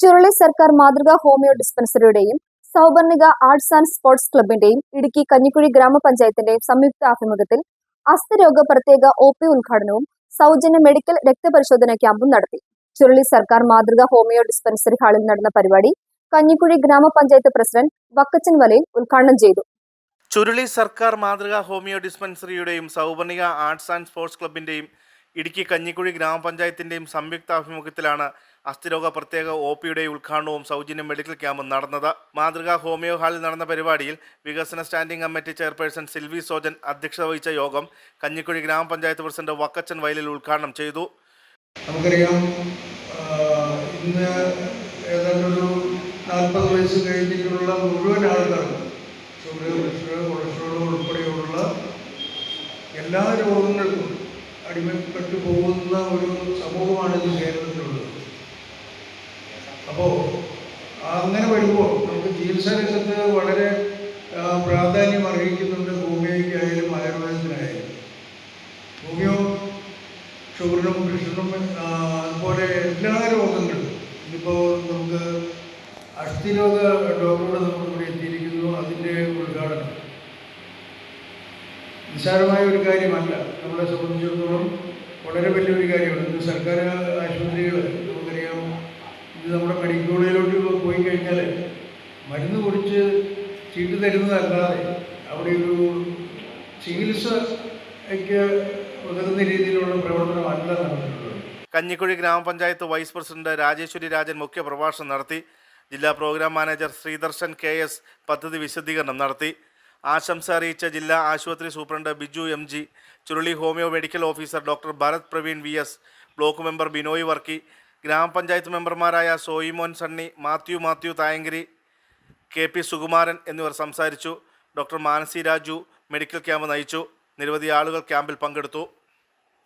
ചുരുളി സർക്കാർ മാതൃകാ ഹോമിയോ ഡിസ്പെൻസറിയുടെയും സൗവർണിക ആർട്സ് ആൻഡ് സ്പോർട്സ് ക്ലബിന്റെയും ഇടുക്കി കഞ്ഞിക്കുഴി ഗ്രാമപഞ്ചായത്തിന്റെയും സംയുക്ത ആഭിമുഖ്യത്തിൽ അസ്ഥിരോഗ പ്രത്യേക ഒ പി ഉദ്ഘാടനവും സൗജന്യ മെഡിക്കൽ രക്തപരിശോധന ക്യാമ്പും നടത്തി. ചുരുളി സർക്കാർ മാതൃകാ ഹോമിയോ ഡിസ്പെൻസറി ഹാളിൽ നടന്ന പരിപാടി കഞ്ഞിക്കുഴി ഗ്രാമപഞ്ചായത്ത് പ്രസിഡന്റ് വക്കച്ചൻ വലയിൽ ഉദ്ഘാടനം ചെയ്തു. ചുരുളി സർക്കാർ മാതൃകാ ഹോമിയോ ഡിസ്പെൻസറിയുടെയും സൗവർണിക ആർട്സ് ആൻഡ് സ്പോർട്സ് ക്ലബിന്റെയും ഇടുക്കി കഞ്ഞിക്കുഴി ഗ്രാമപഞ്ചായത്തിന്റെയും സംയുക്ത ആഭിമുഖ്യത്തിലാണ് അസ്ഥിരോഗ പ്രത്യേക ഒ പിയുടെ ഉദ്ഘാടനവും സൗജന്യ മെഡിക്കൽ ക്യാമ്പും നടന്നത്. മാതൃകാ ഹോമിയോ ഹാളിൽ നടന്ന പരിപാടിയിൽ വികസന standing committee chairperson Silvy Sojan അധ്യക്ഷത വഹിച്ച യോഗം കഞ്ഞിക്കുഴി ഗ്രാമപഞ്ചായത്ത് പ്രസിഡന്റ് വക്കച്ചൻ വയലിൽ ഉദ്ഘാടനം ചെയ്തു. നമുക്കറിയാം ഇന്ന് ഏതാണ്ടൊരു നാൽപ്പത് വയസ്സ് കഴിഞ്ഞിട്ടുള്ള മുഴുവൻ ആളുകളും ഷുഗർ കൊളസ്ട്രോൾ ഉൾപ്പെടെയുള്ള എല്ലാ രോഗങ്ങൾക്കും അടിമപ്പെട്ടു പോകുന്ന ഒരു സമൂഹമാണ് ഇന്ന് കേരളത്തിലുള്ളത്. അപ്പോൾ അങ്ങനെ വരുമ്പോൾ നമുക്ക് ചികിത്സാ രംഗത്ത് വളരെ പ്രാധാന്യം അർഹിക്കുന്നുണ്ട് ഹോമിയോയ്ക്കായാലും ആയുർവേദത്തിനായാലും. ഹോമിയോ ഷുഗറിനും പ്രഷറിനും അതുപോലെ എല്ലാ രോഗങ്ങളും. ഇതിപ്പോൾ നമുക്ക് അസ്ഥിരോഗ ഡോക്ടറുടെ നമ്മൾ ഇവിടെ എത്തിയിരിക്കുന്നു. അതിന്റെ ഉദ്ഘാടനം. നിസ്സാരമായ ഒരു കാര്യമല്ല. നമ്മളെ സംബന്ധിച്ചിടത്തോളം വളരെ വലിയൊരു കാര്യമാണ്. ഇന്ന് സർക്കാർ ആശുപത്രികൾ നമുക്കറിയാം ഇത് നമ്മുടെ മെഡിക്കൽ കോളേജിലോട്ട് പോയി കഴിഞ്ഞാൽ മരുന്ന് കുടിച്ച് ചീട്ട് തരുന്നതല്ലാതെ അവിടെ ഒരു ചികിത്സയ്ക്ക് ഉതകുന്ന രീതിയിലുള്ള പ്രവർത്തനമല്ല നടന്നിട്ടുള്ളത്. കഞ്ഞിക്കുഴി ഗ്രാമപഞ്ചായത്ത് വൈസ് പ്രസിഡന്റ് രാജേശ്വരി രാജൻ മുഖ്യ പ്രഭാഷണം നടത്തി. ജില്ലാ program manager Sreedarshan K S പദ്ധതി വിശദീകരണം നടത്തി. ആശംസ അറിയിച്ച ജില്ലാ ആശുപത്രി superintendent Biju M G Churuli homeo medical officer doctor Bharath Praveen V S block member Binoy Varkey ഗ്രാമപഞ്ചായത്ത് മെമ്പർമാരായ Soyimon Sunny Mathew Mathew Thayankary K P Sukumaran എന്നിവർ സംസാരിച്ചു. Doctor Manasi Raju medical camp നയിച്ചു. നിരവധി ആളുകൾ ക്യാമ്പിൽ പങ്കെടുത്തു.